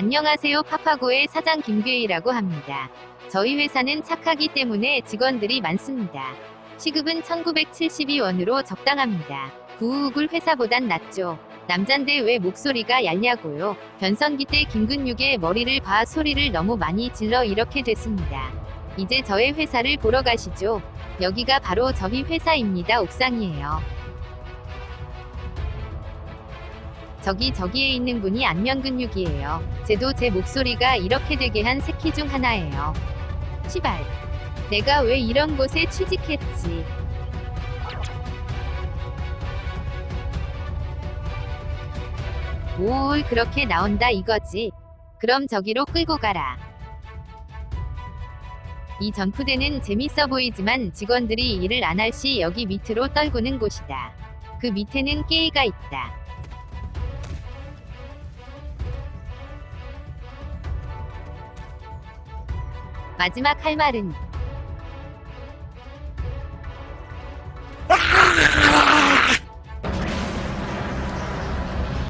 안녕하세요. 파파고의 사장 김괴희라고 합니다. 저희 회사는 착하기 때문에 직원들이 많습니다. 시급은 1972원으로 적당합니다. 구우글 회사보단 낫죠. 남잔데 왜 목소리가 얇냐고요. 변성기 때 김근육에 머리를 봐 소리를 너무 많이 질러 이렇게 됐습니다. 이제 저의 회사를 보러 가시죠. 여기가 바로 저희 회사입니다. 옥상이에요. 저기 저기에 있는 분이 안면 근육이에요. 쟤도 제 목소리가 이렇게 되게 한 새끼 중 하나예요. 시발. 내가 왜 이런 곳에 취직했지? 뭘 그렇게 나온다 이거지. 그럼 저기로 끌고 가라. 이 전푸대는 재밌어 보이지만 직원들이 일을 안 할 시 여기 밑으로 떨구는 곳이다. 그 밑에는 깨이가 있다. 마지막 할 말은